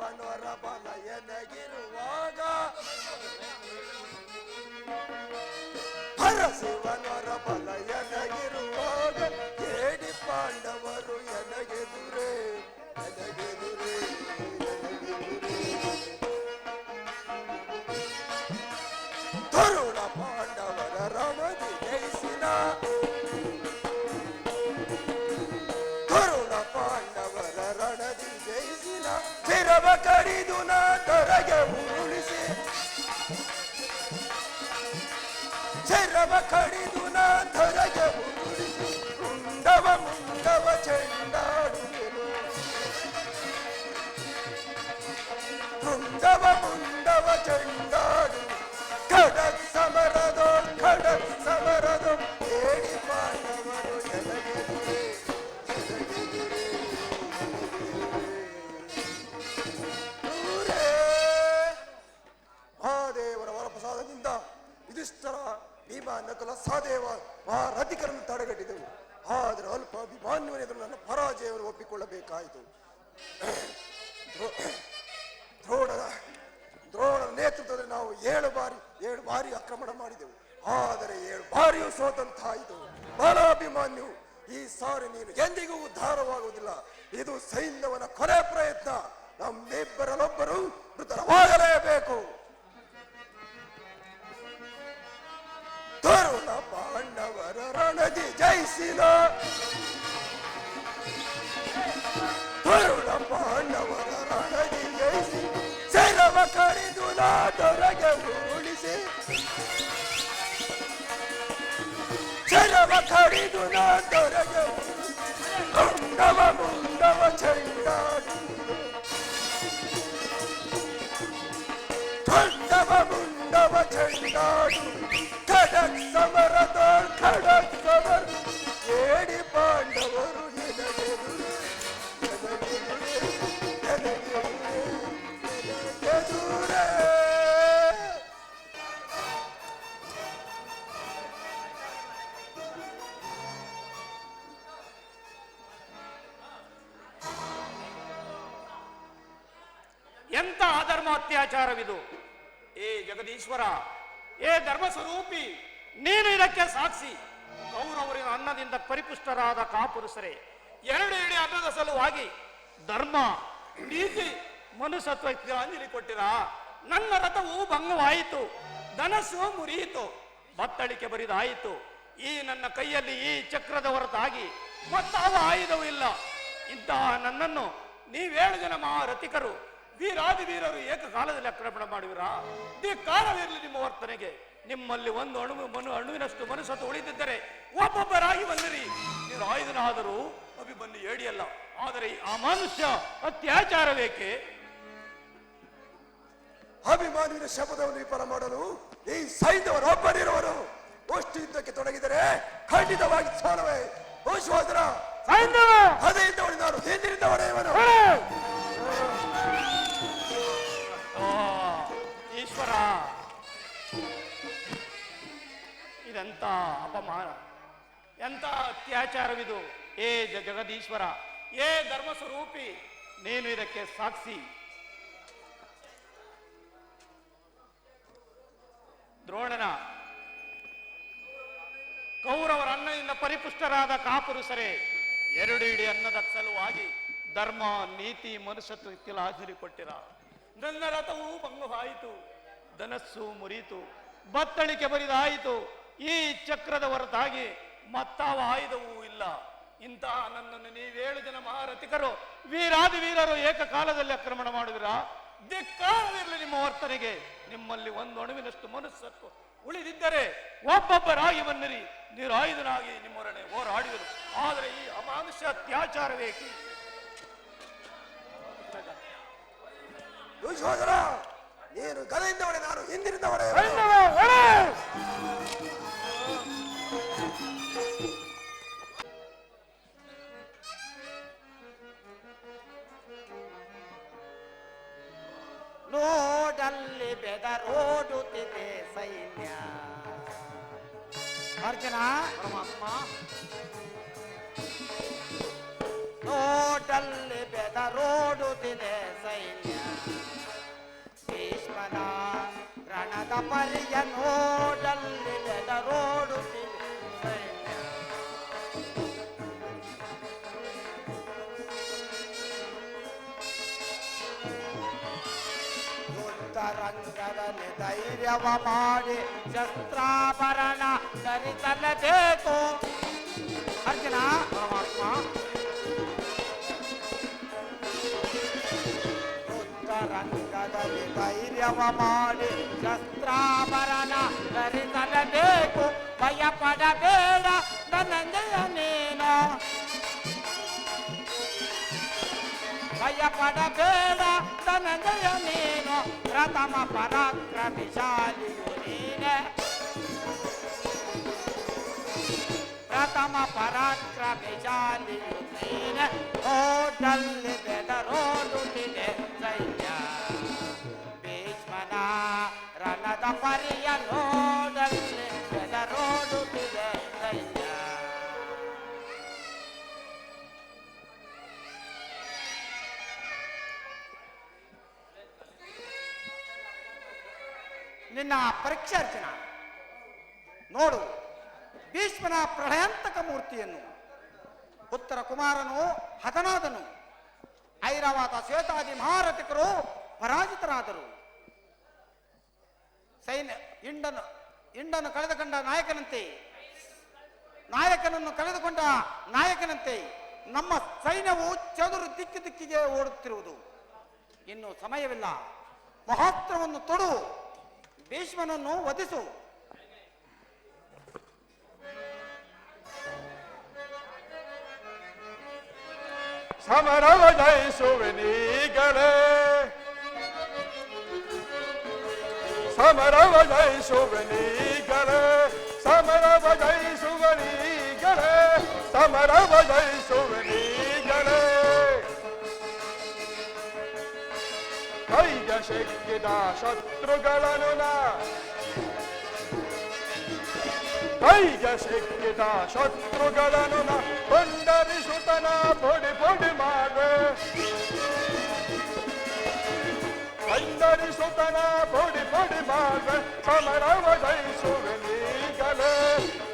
ಶಿವನವರ ಬಲ ಎನಗಿರುವಾಗ ಹರ ಶಿವನವರ ಬಲ ಚಿರವ ಕಡಿದು ನಾ ತೊರಗೆ ಉರುಳಿಸಿ ಮುಂಡವ ಮುಂಡವ ಚೆಂಡಾಡುವೆನು ಮುಂಡವ ಮುಂಡವ ಚೆಂಡಾಡು ಖಡಕ್ ಸಮರದೋ ಖಡಕ್ ಸಮರದೋ ಭೀಮ ನಕುಲ ಸಹದೇವ ಮಹಾರಥಿಕರನ್ನು ತಡೆಗಟ್ಟಿದೆವು. ಆದರೆ ಅಲ್ಪ ಅಭಿಮಾನ್ಯವನ್ನು ನನ್ನ ಪರಾಜಯವನ್ನು ಒಪ್ಪಿಕೊಳ್ಳಬೇಕಾಯಿತು. ದ್ರೋಣದ ದ್ರೋಣ ನೇತೃತ್ವದಲ್ಲಿ ನಾವು ಏಳು ಬಾರಿ ಏಳು ಬಾರಿ ಆಕ್ರಮಣ ಮಾಡಿದೆವು. ಆದರೆ ಏಳು ಬಾರಿಯೂ ಸೋತಂತಾಯಿತು ಅಭಿಮಾನ್ಯು, ಈ ಸಾರಿ ನೀನು ಎಂದಿಗೂ ಉದ್ಧಾರವಾಗುವುದಿಲ್ಲ. ಇದು ಸೈನ್ಯವನ ಕೊನೆ ಪ್ರಯತ್ನ. ನಮ್ಮಿಬ್ಬರಲ್ಲೊಬ್ಬರು ಮೃತರವಾಗಲೇಬೇಕು. ತರುಣ ಪಾಂಡವರ ರಣದಿ ಜಯಿಸಿದ ತರುಣ ಪಾಂಡವರ ರಣದಿ ಜಯಿಸಿ ಸೆರವ ಕಡಿದು ನಾದೊರಗೆ ಉಳಿಸಿ ಸೆರವ ಕಡಿದು ನಾದೊರಗೆ ಮುಂಡವ ಮುಂಡವ ಚೆಂಡಾಡಿ ಖಂಡವ ಮುಂಡವ ಚೆಂಡಾಡು ಖಡಕ್ ಸಮರದೋಳ್ ಖಡಕ್ ಸಮರ. ಏಡಿ ಪಾಂಡವರು ಎಂತ ಅಧರ್ಮ ಅತ್ಯಾಚಾರವಿದು ಏ ಜಗದೀಶ್ವರ ಏ ಧರ್ಮ ಸ್ವರೂಪಿ ನೀನು ಇದಕ್ಕೆ ಸಾಕ್ಷಿ. ಕೌರವರಿನ ಅನ್ನದಿಂದ ಪರಿಪುಷ್ಟರಾದ ಕಾಪುರುಷರೇ, ಎರಡು ಇಡಿ ಅನ್ನದ ಸಲುವಾಗಿ ಧರ್ಮ, ನೀತಿ ಮನುಷ್ಯತ್ವಕ್ಕೆ ಅಂಜಲಿ ಕೊಟ್ಟಿರ. ನನ್ನ ರಥವು ಭಂಗವಾಯಿತು, ಧನಸ್ಸು ಮುರಿಯಿತು, ಬತ್ತಳಿಕೆ ಬರಿದಾಯಿತು. ಈ ನನ್ನ ಕೈಯಲ್ಲಿ ಈ ಚಕ್ರದ ಹೊರತಾಗಿ ಮತ್ತಾವ ಆಯುಧವೂ ಇಲ್ಲ. ಇಂತಹ ನನ್ನನ್ನು ನೀವೇಳು ಜನ ಮಹಾರಥಿಕರು ವೀರಾದಿ ವೀರರು ಏಕಕಾಲದಲ್ಲಿ ಆಕ್ರಮಣ ಈ ಕಾಲವಿರಲಿ ನಿಮ್ಮ ವರ್ತನೆಗೆ. ನಿಮ್ಮಲ್ಲಿ ಒಂದು ಅಣು ಮನು ಅಣುವಿನಷ್ಟು ಮನಸ್ಸತ್ತು ಉಳಿದಿದ್ದರೆ ಒಬ್ಬೊಬ್ಬರಾಗಿ ಬಂದಿರಿ. ನೀವು ಆಯುಧನಾದರೂ ಅಭಿಬಂದು ಏಡಿಯಲ್ಲ ಆದರೆ ಈ ಅಮಾನುಷ್ಯ ಅತ್ಯಾಚಾರವೇಕೆ? ಅಭಿಮಾನಿನ ಶಬ್ದವನ್ನು ವಿಫಲ ಮಾಡಲು ಈ ಸೈನ್ಯವರೊಬ್ಬರಿರುವರು ಅಷ್ಟು ಯುದ್ಧಕ್ಕೆ ತೊಡಗಿದರೆ ಖಂಡಿತವಾಗಿ ಸೋಲುವೆ. ಓ ಸಹೋದರ ಅದೇ ನಾನು ಹಿಂದಿನಿಂದ ಹೊಡೆಯುವನು. ಓ, ಈಶ್ವರ. ಇದೆಂತ ಅಪಮಾನ? ಎಂತ ಅತ್ಯಾಚಾರವಿದು? ಏ ಜಗದೀಶ್ವರ ಏ ಧರ್ಮ ಸ್ವರೂಪಿ ನೀನು ಇದಕ್ಕೆ ಸಾಕ್ಷಿ. ದ್ರೋಣನ ಕೌರವರ ಅನ್ನದಿಂದ ಪರಿಪುಷ್ಟರಾದ ಕಾಪುರುಷರೇ ಎರಡು ಇಡೀ ಅನ್ನದ ಸಲುವಾಗಿ ಧರ್ಮ ನೀತಿ ಮನುಷ್ಯತ್ವ ಹಾಜರಿ ಕೊಟ್ಟಿರ. ನನ್ನ ರಥವು ಭಂಗವಾಯಿತು ಧನಸ್ಸು ಮುರಿಯಿತು, ಬತ್ತಳಿಕೆ ಬರಿದಾಯಿತು. ಈ ಚಕ್ರದ ಹೊರತಾಗಿ ಮತ್ತಾವ ಆಯುಧವೂ ಇಲ್ಲ. ಇಂತಹ ನನ್ನನ್ನು ನೀವೇಳು ಜನ ಮಹಾರಥಿಕರು ವೀರಾದಿ ವೀರರು ಏಕಕಾಲದಲ್ಲಿ ಆಕ್ರಮಣ ಮಾಡುವಿರಾ? ಧಿಕ್ಕಾರವಿರಲಿ ನಿಮ್ಮ ವರ್ತನೆಗೆ. ನಿಮ್ಮಲ್ಲಿ ಒಂದು ಅಣುವಿನಷ್ಟು ಮನಸ್ಸತ್ವ ಉಳಿದಿದ್ದರೆ ಒಬ್ಬೊಬ್ಬರಾಗಿ ಬನ್ನಿರಿ. ನಿರಾಯುಧನಾಗಿ ನಿಮ್ಮೊಡನೆ ಹೋರಾಡಿದರು. ಆದರೆ ಈ ಅಮಾನುಷ್ಯ ಅತ್ಯಾಚಾರವೇಕೆ ಓ ಸಹೋದರ ನೀನು ಗದೆಯಿಂದ ಹೊಡೆ ನಾನು ಹಿಂದಿನಿಂದ ಹೊಡೆಯುವನು ನೋಡಲ್ಲಿ ಬೆದರೋಡುತ್ತಿದೆ ಸೈನ್ಯ ಅರ್ಜುನ ಪರಮಾತ್ಮ ನೋಡಲ್ಲಿ ಬೆದರೋಡುತ್ತಿದೆ ಸೈನ್ಯ ಭೀಷ್ಮನ ರಣದ ಪರಿಯ ನೋಡಲ್ಲಿ ಬೆದರೋಡುತ್ತಿದೆ ಸೈನ್ಯ ಯುದ್ಧ ರಂಗದಲ್ಲಿ ಧೈರ್ಯವ ಮಾಡಿ ಶಸ್ತ್ರಾಭರಣ ಧರಿಸಲೇಬೇಕು ಅರ್ಜುನ ಪರಮಾತ್ಮ ಧೈರ್ಯವ ಮಾಡಿ ಶಸ್ತ್ರಾಭರಣ ಧರಿಸಲೇಬೇಕು ಭಯ ಪಡಬೇಡ ಧನಂಜಯ ನೀನು ಭಯ ಪಡಬೇಡ ಧನಂಜಯ ನೀನು ಪ್ರಥಮ ಪರಾಕ್ರಮಿಶಾಲಿಯು ನೀನೆ ಪ್ರಥಮ ಪರಾಕ್ರಮಿಶಾಲಿಯು ನೀನೆ ಓಟಲ್ಲಿ ಬೆದರೋಡುತ್ತಿದೆ ಸೈನ್ಯ ರಣದ ಪರಿಯ ನೋಡಲ್ಲಿ ಬೆದರೋಡುತ್ತಿದೆ ನಿನ್ನ ಪರೀಕ್ಷೆ ಅರ್ಚನ, ನೋಡು, ಭೀಷ್ಮನ ಪ್ರಳಯಾಂತಕ ಮೂರ್ತಿಯನ್ನು, ಉತ್ತರ ಕುಮಾರನು, ಹತನಾದನು, ಐರಾವತ ಶ್ವೇತಾದಿ ಮಹಾರಥಿಕರು ಪರಾಜಿತರಾದರು. ಸೈನ್ಯ ಇಂಡನು ಇಂಡನ್ನು ಕಳೆದುಕೊಂಡ ನಾಯಕನಂತೆ. ನಾಯಕನನ್ನು ಕಳೆದುಕೊಂಡ ನಾಯಕನಂತೆ. ನಮ್ಮ ಸೈನ್ಯವು ಚದುರು ದಿಕ್ಕಿ ದಿಕ್ಕಿಗೆ ಓಡುತ್ತಿರುವುದು. ಇನ್ನು ಸಮಯವಿಲ್ಲ. ಮಹಾತ್ರವನ್ನು ತೊಡು. ಭೀಷ್ಮನನ್ನು ವಧಿಸು. ಸಮರವ ಜಯಿಸುವೆನೀಗಲೇ ಸಮರವ ಜಯಿಸುವೆನೀಗಲೇ ಸಮರವ ಜಯಿಸುವನೀಗಲೇ ಸಮರವ ಜಯಿಸುವೆನೀಗಲೇ ಕೈಗೆ ಸಿಕ್ಕಿದ ಶತ್ರುಗಳನ್ನು ನಾ ಕೈಗೆ ಸಿಕ್ಕಿದ ಶತ್ರುಗಳನ್ನು ನ ಕೊಂಡರಿಸುತನ ಪೊಡಿ મારી સુતના ફોડી ફોડી માગણ સમરા બધાઈ સુગની ગલે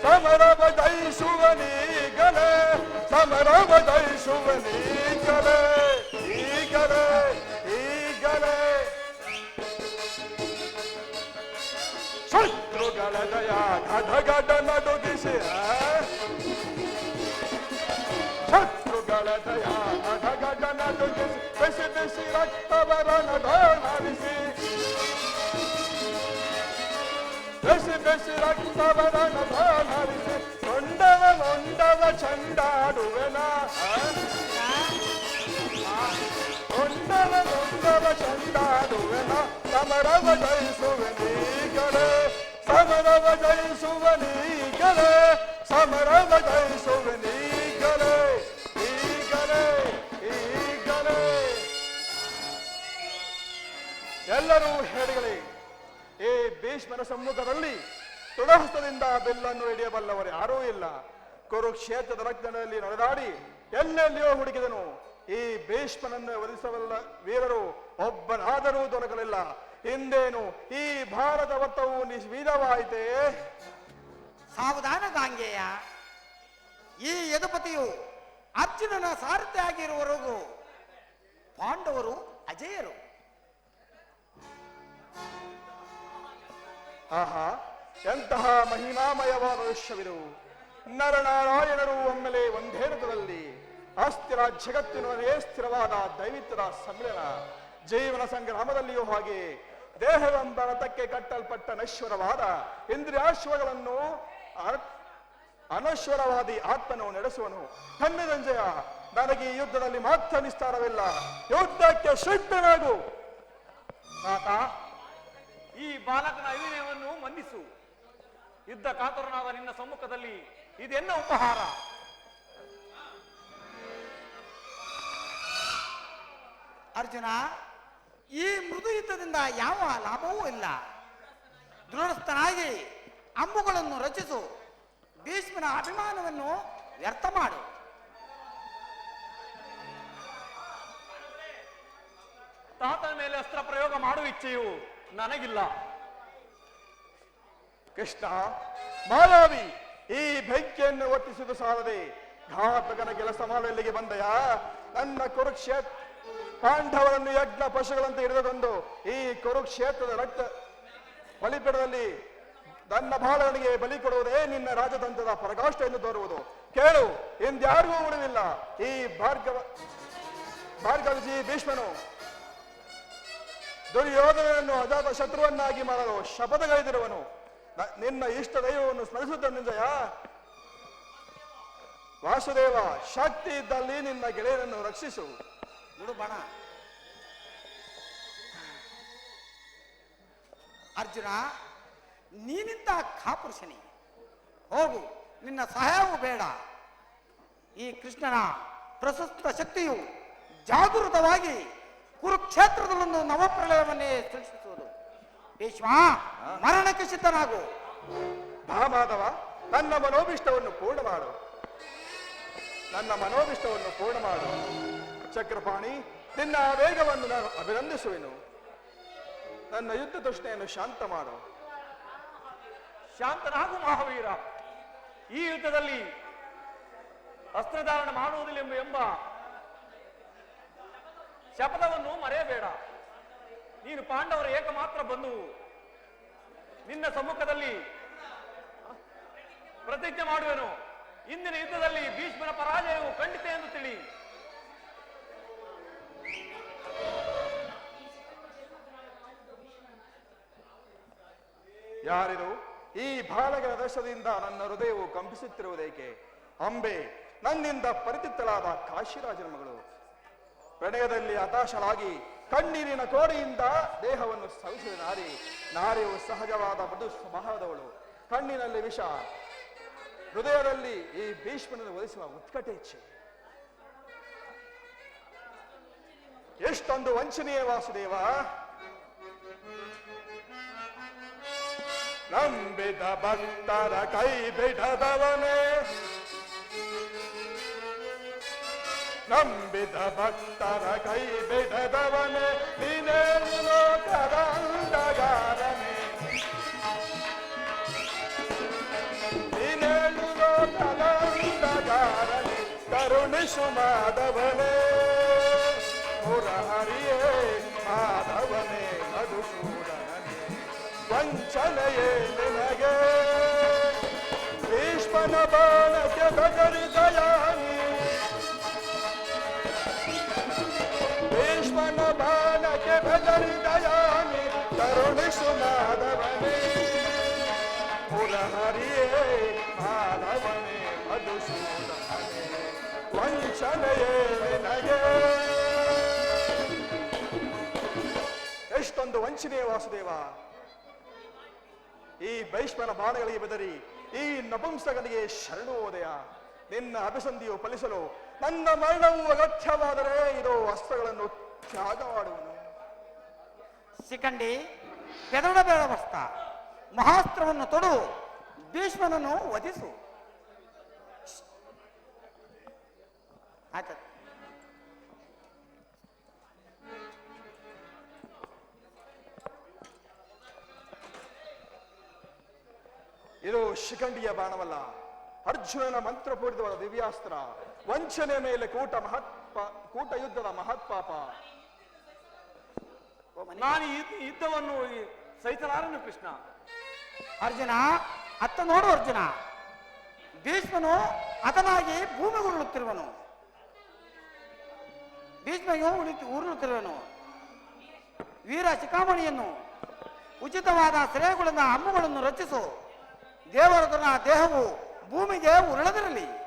સમરા બધાઈ સુગની ગલે સમરા બધાઈ સુગની ગલે, ઈ ગલે ઈ ગલે. શત્રુ દયા ગઢ ગઢ નડુ દિશે શત્રુ દયા ગઢ ગઢ નડુ ಬೆಸಿ ರಕ್ತವರಣ ಧರಿಸಿ ಬೆಸಿ ಬೆಸಿ ರಕ್ತವರಣ ಧರಿಸಿ ನೊಂದವ ನೊಂದವ ಚಂಡಾಡುವೆನ ನೊಂದವ ನೊಂದವ ಚಂಡಾಡುವೆನ ಸಮರವ ಜಯಿಸುವೆ ನೀಗಲೇ ಸಮರವ ಜಯಿಸುವ ನೀಗಲೇ ಸಮರವ ಜಯಿಸುವ ನೀಗಲೇ ಈಗಲೇ ಈಗಲೇ ಎಲ್ಲರೂ ಹೇಳಗಲಿ ಈ ಭೀಷ್ಮನ ಸಮ್ಮುಖದಲ್ಲಿ ತುಳಹಸ್ತದಿಂದ ಬೆಲ್ಲನ್ನು ಹಿಡಿಯಬಲ್ಲವರು ಯಾರೂ ಇಲ್ಲ. ಕುರುಕ್ಷೇತ್ರದ ರಕ್ತದಲ್ಲಿ ನಡೆದಾಡಿ ಎಲ್ಲೆಲ್ಲಿಯೋ ಹುಡುಕಿದನು. ಈ ಭೀಷ್ಮನನ್ನು ವಧಿಸಬಲ್ಲ ವೀರರು ಒಬ್ಬನಾದರೂ ದೊರಕಲಿಲ್ಲ. ಹಿಂದೇನು ಈ ಭಾರತ ವರ್ತವು ನಿಶ್ವೀಲವಾಯಿತೇ ಸಾವಧಾನ ಗಾಂಗೆಯ. ಈ ಯದುಪತಿಯು ಅರ್ಜುನನ ಸಾರಥಿಯಾಗಿರುವವರೆಗೂ ಪಾಂಡವರು ಅಜೇಯರು. ಆಹಾ, ಎಂತಹ ಮಹಿಮಾಮಯವಾದ ದೃಶ್ಯವಿದು. ನರನಾರಾಯಣರು ಒಮ್ಮೆಲೆ ಒಂದೇ ರಥದಲ್ಲಿ ಅಸ್ಥಿರ ಜಗತ್ತಿನೊಳಗೆ ಸ್ಥಿರವಾದ ದೈವಿತ್ವದ ಸಮ್ಮಿಲನ ಜೀವನ ಸಂಗ್ರಾಮದಲ್ಲಿಯೂ ಹಾಗೆ ದೇಹವೆಂಬ ರಥಕ್ಕೆ ಕಟ್ಟಲ್ಪಟ್ಟ ನಶ್ವರವಾದ ಇಂದ್ರಿಯಾಶ್ವಗಳನ್ನು ಅನಶ್ವರವಾದಿ ಆತ್ಮನು ನಡೆಸುವನು. ಧನ್ಯರಂಜಯ ನನಗೆ ಈ ಯುದ್ಧದಲ್ಲಿ ಮಾತ್ರ ನಿಸ್ತಾರವಿಲ್ಲ. ಯುದ್ಧಕ್ಕೆ ತಾತ ಈ ಬಾಲಕನ ಅವಿನಯವನ್ನು ಮನ್ನಿಸು ಯುದ್ಧ ಕಾತರನಾದ ನಿನ್ನ ಸಮ್ಮುಖದಲ್ಲಿ ಇದೆನ್ನ ಉಪಹಾರ. ಅರ್ಜುನ ಈ ಮೃದು ಯುದ್ಧದಿಂದ ಯಾವ ಲಾಭವೂ ಇಲ್ಲ. ದೃಢಸ್ಥನಾಗಿ ಅಂಬುಗಳನ್ನು ರಚಿಸು. ಭೀಷ್ಮನ ಅಭಿಮಾನವನ್ನು ವ್ಯರ್ಥ ಮಾಡು. ತಾತನ ಮೇಲೆ ಅಸ್ತ್ರ ಪ್ರಯೋಗ ಮಾಡುವ ಇಚ್ಛೆಯು ನನಗಿಲ್ಲ. ಕೃಷ್ಣ ಮಾಯಾವಿ, ಈ ಬೆಂಕಿಯನ್ನು ಒಟ್ಟಿಸಿದು ಸಾಲದೆ ಘಾತಕನ ಕೆಲಸ ಮಾಡಲು ಬಂದಯ? ನನ್ನ ಕುರುಕ್ಷೇತ್ರ ಪಾಂಡವರನ್ನು ಯಜ್ಞ ಪಶುಗಳಂತೆ ಹಿಡಿದುಕೊಂಡು ಈ ಕುರುಕ್ಷೇತ್ರದ ರಕ್ತ ಬಲಿಪೀಠದಲ್ಲಿ ನನ್ನ ಬಾಲನಿಗೆ ಬಲಿ ಕೊಡುವುದೇ ನಿನ್ನ ರಾಜತಂತ್ರದ ಪರಕಾಷ್ಠ ಎಂದು ತೋರುವುದು. ಕೇಳು ಎಂದ್ಯಾರಿಗೂ ಉಳಿವಿಲ್ಲ. ಈ ಭಾರ್ಗವ ಭಾರ್ಗವಜಿ ಭೀಷ್ಮನು ದುರ್ಯೋಧನನ್ನು ಅಜಾತ ಶತ್ರುವನ್ನಾಗಿ ಮಾಡಲು ಶಪಥಗೈದಿರುವನು. ನ- ನಿನ್ನ ಇಷ್ಟ ದೈವವನ್ನು ಸ್ಮರಿಸುತ್ತ ನಿಂಜಯ ವಾಸುದೇವ, ಶಕ್ತಿ ಇದ್ದಲ್ಲಿ ನಿನ್ನ ಗೆಳೆಯರನ್ನು ರಕ್ಷಿಸು. ಬಣ. ಅರ್ಜುನ, ನೀನಿಂತ ಕಾಪುರುಷನಿ, ಹೋಗು, ನಿನ್ನ ಸಹಾಯವೂ ಬೇಡ. ಈ ಕೃಷ್ಣನ ಪ್ರಶಸ್ತ ಶಕ್ತಿಯು ಜಾಗೃತವಾಗಿ ಕುರುಕ್ಷೇತ್ರದಲ್ಲೊಂದು ನವಪ್ರಳಯವನ್ನೇ ಸೃಷ್ಟಿಸುವುದು. ಭೀಷ್ಮ ಮರಣಕ್ಕೆ ಸಿದ್ಧನಾಗು. ಬಾ ಮಾಧವ ನನ್ನ ಮನೋಭಿಷ್ಟವನ್ನು ಪೂರ್ಣ ಮಾಡು. ನನ್ನ ಮನೋಭಿಷ್ಟವನ್ನು ಪೂರ್ಣ ಮಾಡು. ಚಕ್ರಪಾಣಿ ನಿನ್ನ ವೇಗವನ್ನು ನಾನು ಅಭಿನಂದಿಸುವೆನು. ನನ್ನ ಯುದ್ಧ ತೃಷ್ಣೆಯನ್ನು ಶಾಂತ ಮಾಡು. ಶಾಂತನಾಗು ಮಹಾವೀರ. ಈ ಯುದ್ಧದಲ್ಲಿ ಅಸ್ತ್ರಧಾರಣ ಮಾಡುವುದಿಲ್ಲ ಎಂಬ ಶಪಥವನ್ನು ಮರೆಯಬೇಡ. ನೀನು ಪಾಂಡವರ ಏಕಮಾತ್ರ ಬಂದು ನಿನ್ನ ಸಮ್ಮುಖದಲ್ಲಿ ಪ್ರತಿಜ್ಞೆ ಮಾಡುವೆನು. ಇಂದಿನ ಯುದ್ಧದಲ್ಲಿ ಭೀಷ್ಮನ ಪರಾಜಯವು ಖಂಡಿತ ಎಂದು ತಿಳಿ. ಯಾರಿದು ಈ ಬಾಲಕರ ದಶದಿಂದ ನನ್ನ ಹೃದಯವು ಕಂಪಿಸುತ್ತಿರುವುದೇಕೆ? ಅಂಬೆ, ನನ್ನಿಂದ ಪರಿತಿತ್ತಲಾದ ಕಾಶಿರಾಜನ ಮಗಳು. ಪ್ರಣಯದಲ್ಲಿ ಹತಾಶಳಾಗಿ ಕಣ್ಣೀರಿನ ಕೋಡೆಯಿಂದ ದೇಹವನ್ನು ಸವಿಸಿದ ನಾರಿ, ನಾರಿಯು ಸಹಜವಾದ ಮೃದು ಸ್ವಭಾವದವಳು ಕಣ್ಣಿನಲ್ಲಿ ವಿಷ, ಹೃದಯದಲ್ಲಿ ಈ ಭೀಷ್ಮನನ್ನು ಒದಿಸುವ ಉತ್ಕಟೇಚ್ಛೆ ಎಷ್ಟೊಂದು ವಂಚನೀಯ ವಾಸುದೇವ. ನಂಬಿದ ಭಕ್ತರ ಕೈ ಬಿಡದವನೇ. ನಂಬಿದ ಭಕ್ತರ ಕೈ ಬಿಡದವನೇ ನೀನೇನು ಲೋಕದ ಅಂಡಗಾರನೇ ನೀನೇನು ಲೋಕದ ಅಂಡಗಾರನೇ ಕರುಣಿಸು ಮಾಧವನೇ ಮುರಹರಿಯೇ ಮಾಧವನೇ ಮಧುಸೂದನನೇ. ವಂಚನೆಯೇ ನಿನಗೆ. ಭೀಷ್ಮನ ಬಾಣಕ್ಕೆ ಬೆದರಿದಯಾನಿ ಎಷ್ಟೊಂದು ವಂಚನೆಯ ವಾಸುದೇವ. ಈ ಭೈಷ್ಮನ ಬಾಣಗಳಿಗೆ ಬೆದರಿ, ಈ ನಪುಂಸಕನಿಗೆ ಶರಣೋದಯ ನಿನ್ನ ಅಭಿಸಂಧಿಯು ಫಲಿಸಲು ನನ್ನ ಮರಣವು ಅಗತ್ಯವಾದರೆ ಇದು ಅಸ್ತ್ರಗಳನ್ನು ತ್ಯಾಗ ಮಾಡುವನು. ಶಿಖಂಡಿ ಬೆದರಬೇಡ ವಸ್ತ. ಮಹಾಸ್ತ್ರವನ್ನು ತೊಡು, ಭೀಷ್ಮನನ್ನು ವಧಿಸು. ಆಯ್ತು ಇದು ಶಿಖಂಡಿಯ ಬಾಣವಲ್ಲ. ಅರ್ಜುನನ ಮಂತ್ರಪೂರಿತವಾದ ದಿವ್ಯಾಸ್ತ್ರ. ವಂಚನೆ ಮೇಲೆ ಕೂಟ ಮಹತ್ಪ, ಕೂಟ ಯುದ್ಧದ ಮಹತ್ಪಾಪ. ನಾನು ಯುದ್ಧವನ್ನು ಸಹಿಸಲಾರನು ಕೃಷ್ಣ. ಅರ್ಜುನ ಅತ್ತ ನೋಡು ಅರ್ಜುನ. ಭೀಷ್ಮನು ಅತನಾಗಿ ಭೂಮಿ ಉರುಳುತ್ತಿರುವನು. ಭೀಷ್ಮನು ಉಳಿತು ಉರುಳುತ್ತಿರುವನು. ವೀರ ಶಿಖಾಮಣಿಯನ್ನು ಉಚಿತವಾದ ಶ್ರೇಯಗಳನ್ನು ಹಮ್ಮುಗಳನ್ನು ರಚಿಸು. ದೇವರದನ ದೇಹವು ಭೂಮಿಗೆ ಉರುಳದಿರಲಿ.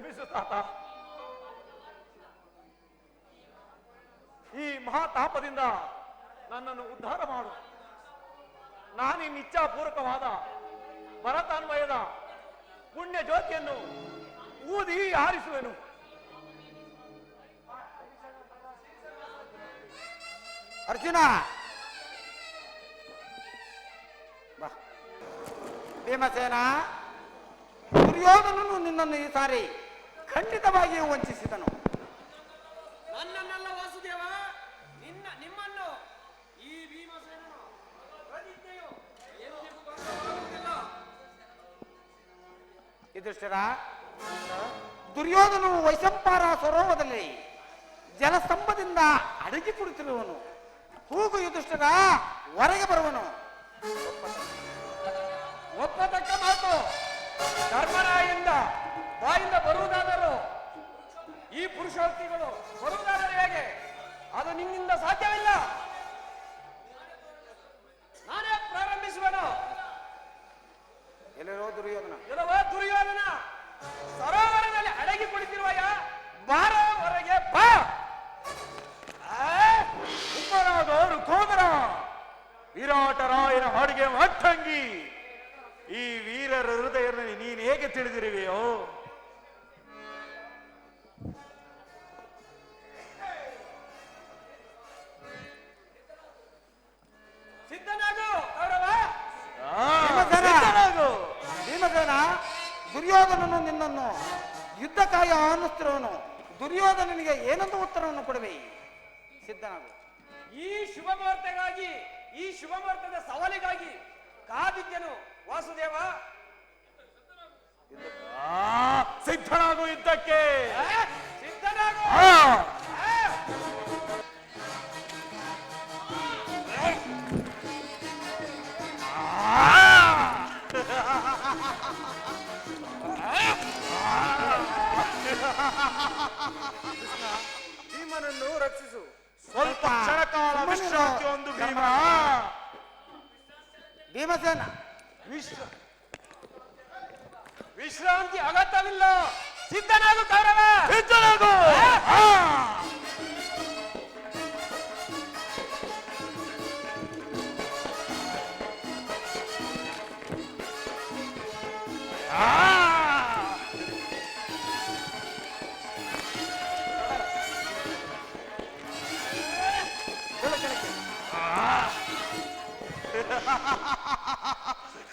ಕ್ಷಮಿಸು ಈ ಮಹಾತಾಪದಿಂದ ನನ್ನನ್ನು ಉದ್ಧಾರ ಮಾಡು. ನಾನಿನ್ ಇಚ್ಛಾಪೂರ್ವಕವಾದ ಭರತಾನ್ವಯದ ಪುಣ್ಯ ಜ್ಯೋತಿಯನ್ನು ಊದಿ ಆರಿಸುವೆನು. ಅರ್ಜುನ! ಭೀಮಸೇನ, ದುರ್ಯೋಧನನು ನಿನ್ನನ್ನು ಈ ಸಾರಿ ಖಂಡಿತವಾಗಿಯೂ ವಂಚಿಸಿದನು. ನನ್ನನ್ನೆಲ್ಲ ವಾಸುದೇವ ನಿನ್ನ ನಿಮ್ಮನ್ನು ಈ ಭೀಮಸೇನನು ಪ್ರತಿಜ್ಞೆಯು ಎಂದಿಗೂ ಭಂಗವಾಗುವುದಿಲ್ಲ ಯುಧಿಷ್ಠಿರ ದುರ್ಯೋಧನನು ವೈಶಂಪಾರ ಸರೋವರದಲ್ಲಿ ಜಲಸ್ತಂಭದಿಂದ ಅಡಗಿ ಕುಳಿತಿರುವನು. ಕೂಗು ಯುಧಿಷ್ಠಿರ ಹೊರಗೆ ಬರುವನು. ಒಪ್ಪತಕ್ಕ ಮಾತು. ಧರ್ಮರಾಯಿಂದ ಬಾಯಿಂದ ಬರುವುದಾದರೂ ಈ ಪುರುಷಾರ್ಥಿಗಳು ಬರುವುದಾದರೆ ಹೇಗೆ? ಅದು ನಿನ್ನಿಂದ ಸಾಧ್ಯವಿಲ್ಲ. ನಾನೇ ಪ್ರಾರಂಭಿಸುವನು. ಎಲ್ಲರೋ ದುರ್ಯೋಧನ. ಎಲ್ಲವೋ ದುರ್ಯೋಧನ. ಸರೋವರದಲ್ಲಿ ಅಡಗಿ ಕುಳಿತಿರುವ ಬಾರ ಹೊರಗೆ ಬಾ. ಉಪರಾದವರು ಕೋದರ ವಿರಾಟರಾಯನ ಹಾಡಿಗೆ ಮಟ್ಟಂಗಿ ಈ ವೀರರ ಹೃದಯದಲ್ಲಿ ನೀನು ಹೇಗೆ ತಿಳಿದಿರುವೆಯೋ? ಯುದ್ಧಕ್ಕಾಗಿ ಆಹ್ವಾನಿಸ್ತಿರುವನು ದುರ್ಯೋಧನನಿಗೆ ಏನೊಂದು ಉತ್ತರವನ್ನು ಕೊಡುವೆ? ಸಿದ್ಧನಾಗು. ಈ ಶುಭ ಮುಹೂರ್ತಗಾಗಿ ಈ ಶುಭ ಮುಹೂರ್ತದ ಸವಾಲಿಗಾಗಿ ಕಾದಿದ್ದನು ವಾಸುದೇವ. ಸಿದ್ಧನಾಗು. ಯುದ್ಧಕ್ಕೆ.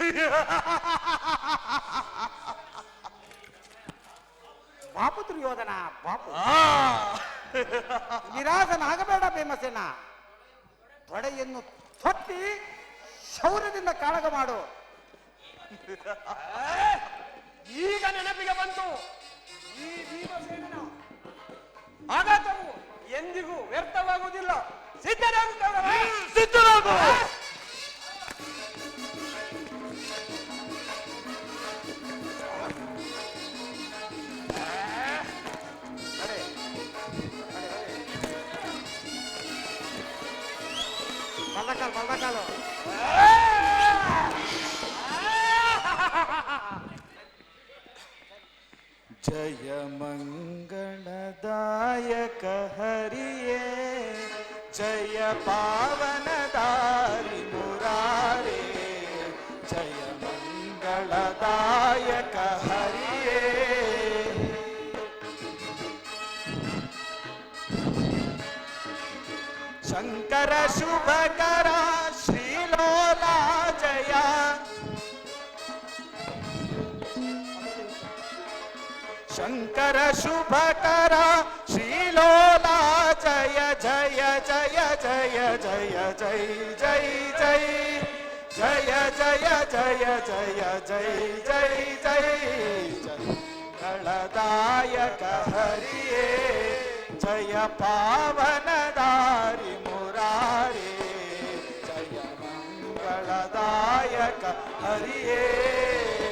ಬಾಪು ದುರ್ಯೋಧನ ಬಾಪು ನಿರಾಸನ ನಿರಾಸನಾಗಬೇಡ ಭೀಮಸೇನ. ತೊಡೆಯನ್ನು ತೊಟ್ಟಿ ಶೌರ್ಯದಿಂದ ಕಾಳಗ ಮಾಡು. ಈಗ ನೆನಪಿಗೆ ಬಂತು. ಈ ಭೀಮಸೇನ ಆಘಾತವು ಎಂದಿಗೂ ವ್ಯರ್ಥವಾಗುವುದಿಲ್ಲ. ಸಿದ್ಧನಾಗು ಕೌರವ Baldacal, baldacalo. जय मंगणदायक हरिये जय पावन शुभ करा श्री लोला जया शंकर शुभ करा श्री लोला जय जय जय जय जय जय जय जय जय जय जय जय जय जय जय फलदायक हरिये जय पावन पावनदारि हरिये